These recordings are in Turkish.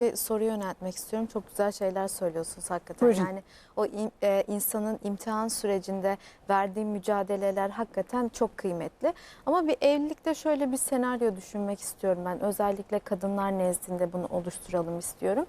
bir soru yöneltmek istiyorum. Çok güzel şeyler söylüyorsunuz hakikaten. Buyurun. Yani o im- e, insanın imtihan sürecinde verdiği mücadeleler hakikaten çok kıymetli. Ama bir evlilikte şöyle bir senaryo düşünmek istiyorum ben. Özellikle kadınlar nezdinde bunu oluşturalım istiyorum.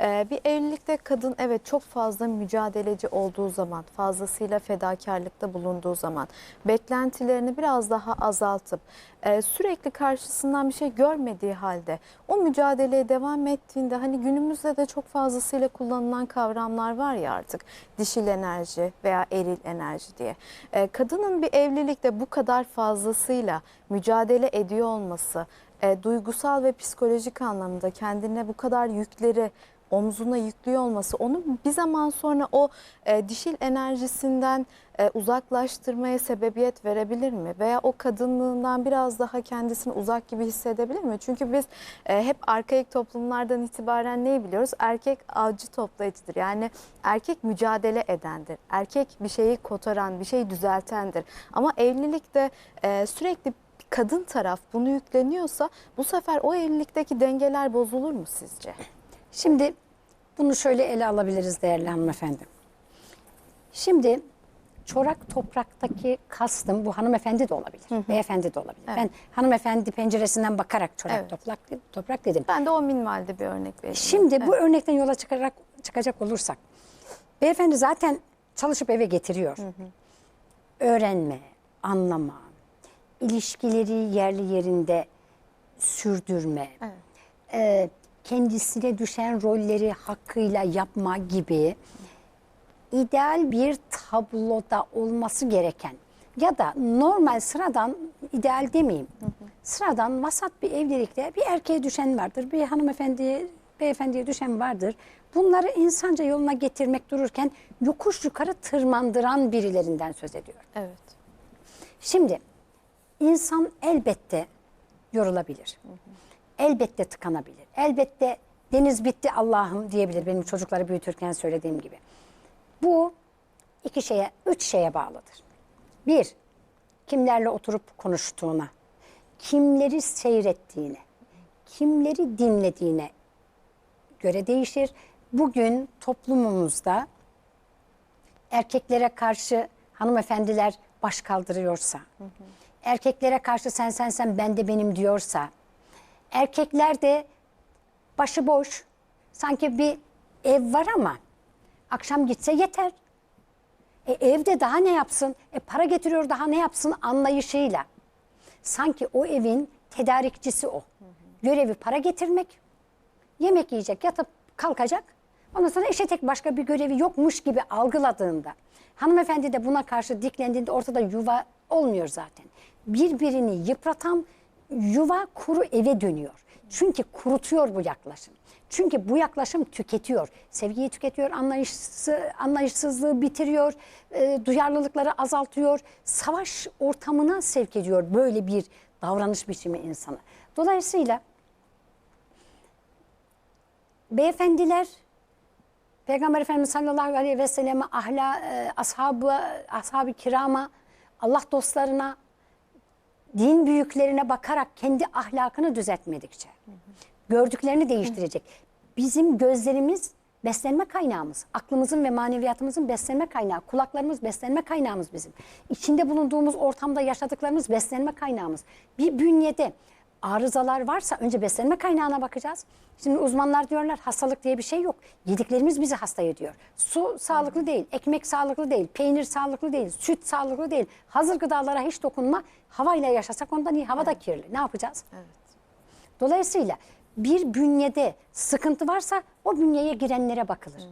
E, bir evlilikte kadın evet çok fazla mücadeleci olduğu zaman, fazlasıyla fedakarlıkta bulunduğu zaman, beklentilerini biraz daha azaltıp e, sürekli karşısından bir şey görmediği halde o mücadeleye devam ettiğinde hani günümüzde de çok fazlasıyla kullanılan kavramlar var ya artık dişil enerji veya eril enerji diye. E, kadının bir evlilikte bu kadar fazlasıyla mücadele ediyor olması, e, duygusal ve psikolojik anlamda kendine bu kadar yükleri omzuna yüklüyor olması onu bir zaman sonra o e, dişil enerjisinden e, uzaklaştırmaya sebebiyet verebilir mi? Veya o kadınlığından biraz daha kendisini uzak gibi hissedebilir mi? Çünkü biz e, hep arkaik toplumlardan itibaren neyi biliyoruz? Erkek avcı toplayıcıdır. Yani erkek mücadele edendir. Erkek bir şeyi kotaran, bir şeyi düzeltendir. Ama evlilikte e, sürekli kadın taraf bunu yükleniyorsa bu sefer o evlilikteki dengeler bozulur mu sizce? Şimdi bunu şöyle ele alabiliriz değerli hanımefendi. Şimdi çorak topraktaki kastım bu hanımefendi de olabilir, beyefendi de olabilir. Evet. Ben hanımefendi penceresinden bakarak çorak Evet. toprak, toprak dedim. Ben de o minvalde bir örnek vereyim. Şimdi bu örnekten yola çıkarak çıkacak olursak, beyefendi zaten çalışıp eve getiriyor. Öğrenme, anlama, ilişkileri yerli yerinde sürdürme, Evet. e, kendisine düşen rolleri hakkıyla yapma gibi ideal bir tabloda olması gereken ya da normal sıradan ideal demeyeyim. Sıradan vasat bir evlilikte bir erkeğe düşen vardır, bir hanımefendiye, beyefendiye düşen vardır. Bunları insanca yoluna getirmek dururken yokuş yukarı tırmandıran birilerinden söz ediyor. Evet. Şimdi insan elbette yorulabilir. Elbette tıkanabilir. Elbette deniz bitti Allah'ım diyebilir benim çocukları büyütürken söylediğim gibi. Bu iki şeye, üç şeye bağlıdır. Bir, kimlerle oturup konuştuğuna, kimleri seyrettiğine, kimleri dinlediğine göre değişir. Bugün toplumumuzda erkeklere karşı hanımefendiler baş kaldırıyorsa, erkeklere karşı sen sen sen ben de benim diyorsa, erkekler de başıboş, sanki bir ev var ama akşam gitse yeter. E, evde daha ne yapsın? E, para getiriyor daha ne yapsın anlayışıyla. Sanki o evin tedarikçisi o. Görevi para getirmek, yemek yiyecek, yatıp kalkacak. Ondan sonra eşe tek başka bir görevi yokmuş gibi algıladığında, hanımefendi de buna karşı diklendiğinde ortada yuva olmuyor zaten. Birbirini yıpratan yuva kuru eve dönüyor. Çünkü kurutuyor bu yaklaşım. Çünkü bu yaklaşım tüketiyor. Sevgiyi tüketiyor, anlayışsız, anlayışsızlığı bitiriyor, e, duyarlılıkları azaltıyor. Savaş ortamına sevk ediyor böyle bir davranış biçimi insanı. Dolayısıyla beyefendiler Peygamber Efendimiz sallallahu aleyhi ve selleme ahla, e, ashabı, ashab-ı kirama, Allah dostlarına, din büyüklerine bakarak kendi ahlakını düzeltmedikçe, gördüklerini değiştirecek. Bizim gözlerimiz beslenme kaynağımız. Aklımızın ve maneviyatımızın beslenme kaynağı. Kulaklarımız beslenme kaynağımız bizim. İçinde bulunduğumuz ortamda yaşadıklarımız beslenme kaynağımız. Bir bünyede arızalar varsa önce beslenme kaynağına bakacağız. Şimdi uzmanlar diyorlar hastalık diye bir şey yok. Yediklerimiz bizi hasta ediyor. Su sağlıklı değil, ekmek sağlıklı değil, peynir sağlıklı değil, süt sağlıklı değil. Hazır gıdalara hiç dokunma. Havayla yaşasak ondan iyi. Hava da kirli. Ne yapacağız? Evet. Dolayısıyla bir bünyede sıkıntı varsa o bünyeye girenlere bakılır.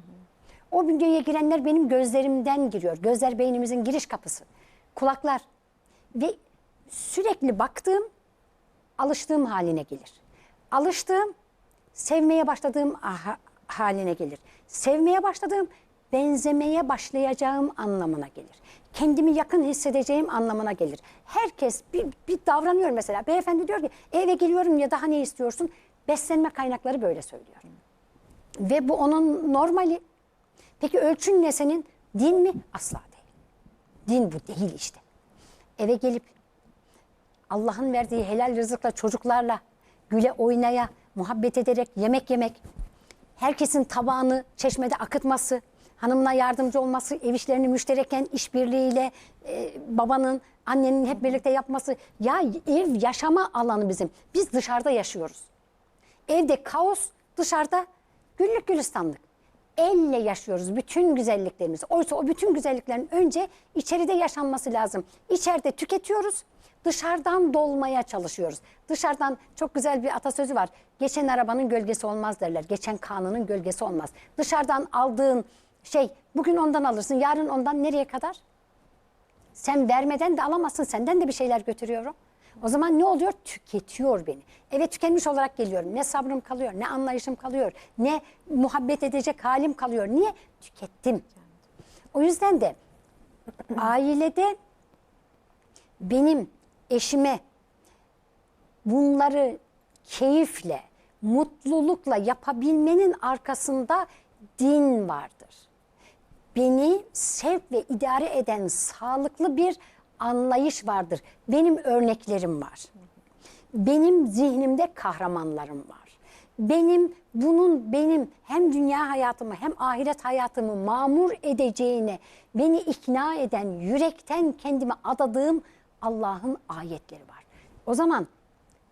O bünyeye girenler benim gözlerimden giriyor. Gözler beynimizin giriş kapısı. Kulaklar ve sürekli baktığım alıştığım haline gelir. Alıştığım sevmeye başladığım aha- haline gelir. Sevmeye başladığım benzemeye başlayacağım anlamına gelir. Kendimi yakın hissedeceğim anlamına gelir. Herkes bir, bir davranıyor mesela. Beyefendi diyor ki eve geliyorum ya daha ne istiyorsun? Beslenme kaynakları böyle söylüyor. Ve bu onun normali. Peki ölçün ne senin? Din mi? Asla değil. Din bu değil işte. Eve gelip Allah'ın verdiği helal rızıkla çocuklarla güle oynaya, muhabbet ederek yemek yemek, herkesin tabağını çeşmede akıtması, hanımına yardımcı olması, ev işlerini müştereken işbirliğiyle e, babanın, annenin hep birlikte yapması. Ya ev yaşama alanı bizim. Biz dışarıda yaşıyoruz. Evde kaos, dışarıda güllük gülistanlık. Elle yaşıyoruz bütün güzelliklerimizi. Oysa o bütün güzelliklerin önce içeride yaşanması lazım. İçeride tüketiyoruz, dışarıdan dolmaya çalışıyoruz. Dışarıdan çok güzel bir atasözü var. Geçen arabanın gölgesi olmaz derler. Geçen kanının gölgesi olmaz. Dışarıdan aldığın şey bugün ondan alırsın, yarın ondan nereye kadar? Sen vermeden de alamazsın. Senden de bir şeyler götürüyorum. O zaman ne oluyor? Tüketiyor beni. Evet tükenmiş olarak geliyorum. Ne sabrım kalıyor, ne anlayışım kalıyor, ne muhabbet edecek halim kalıyor. Niye? Tükettim. O yüzden de ailede benim eşime bunları keyifle, mutlulukla yapabilmenin arkasında din vardır beni sevk ve idare eden sağlıklı bir anlayış vardır. Benim örneklerim var. Benim zihnimde kahramanlarım var. Benim bunun benim hem dünya hayatımı hem ahiret hayatımı mamur edeceğine beni ikna eden yürekten kendime adadığım Allah'ın ayetleri var. O zaman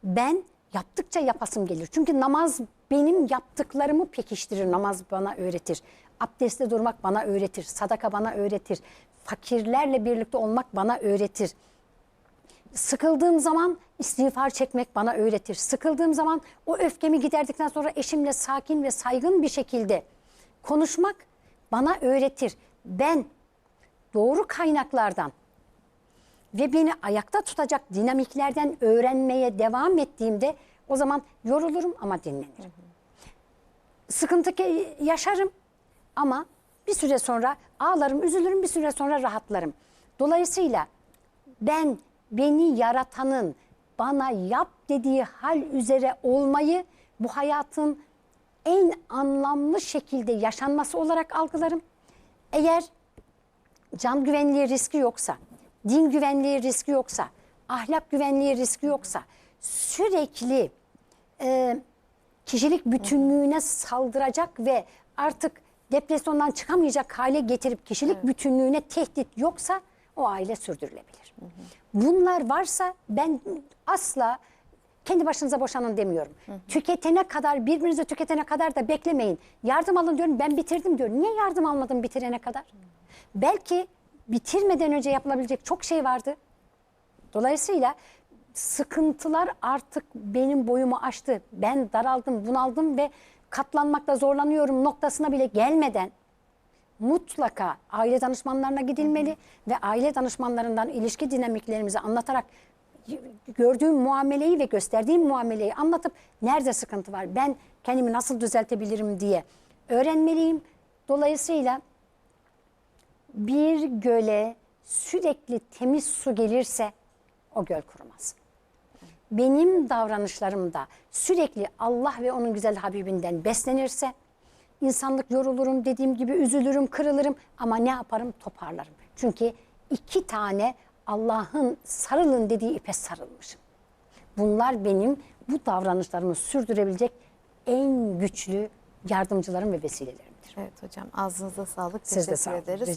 ben yaptıkça yapasım gelir. Çünkü namaz benim yaptıklarımı pekiştirir. Namaz bana öğretir. Abdestte durmak bana öğretir. Sadaka bana öğretir. Fakirlerle birlikte olmak bana öğretir. Sıkıldığım zaman istiğfar çekmek bana öğretir. Sıkıldığım zaman o öfkemi giderdikten sonra eşimle sakin ve saygın bir şekilde konuşmak bana öğretir. Ben doğru kaynaklardan ve beni ayakta tutacak dinamiklerden öğrenmeye devam ettiğimde o zaman yorulurum ama dinlenirim. Sıkıntı ke- yaşarım ama bir süre sonra ağlarım, üzülürüm, bir süre sonra rahatlarım. Dolayısıyla ben beni yaratanın bana yap dediği hal üzere olmayı bu hayatın en anlamlı şekilde yaşanması olarak algılarım. Eğer can güvenliği riski yoksa, din güvenliği riski yoksa, ahlak güvenliği riski yoksa sürekli e, kişilik bütünlüğüne saldıracak ve artık depresyondan çıkamayacak hale getirip kişilik bütünlüğüne tehdit yoksa o aile sürdürülebilir. Bunlar varsa ben asla kendi başınıza boşanın demiyorum. Tüketene kadar birbirinizi tüketene kadar da beklemeyin. Yardım alın diyorum ben bitirdim diyorum. Niye yardım almadım bitirene kadar? Belki bitirmeden önce yapılabilecek çok şey vardı. Dolayısıyla sıkıntılar artık benim boyumu aştı. Ben daraldım, bunaldım ve katlanmakta zorlanıyorum noktasına bile gelmeden mutlaka aile danışmanlarına gidilmeli ve aile danışmanlarından ilişki dinamiklerimizi anlatarak gördüğüm muameleyi ve gösterdiğim muameleyi anlatıp nerede sıkıntı var, ben kendimi nasıl düzeltebilirim diye öğrenmeliyim. Dolayısıyla bir göle sürekli temiz su gelirse o göl kurumaz. Benim davranışlarımda sürekli Allah ve onun güzel Habibinden beslenirse insanlık yorulurum dediğim gibi üzülürüm, kırılırım ama ne yaparım toparlarım. Çünkü iki tane Allah'ın sarılın dediği ipe sarılmışım. Bunlar benim bu davranışlarımı sürdürebilecek en güçlü yardımcılarım ve vesilelerimdir. Evet hocam ağzınıza sağlık. Siz de Teşekkür sağ olun. ederiz. Rica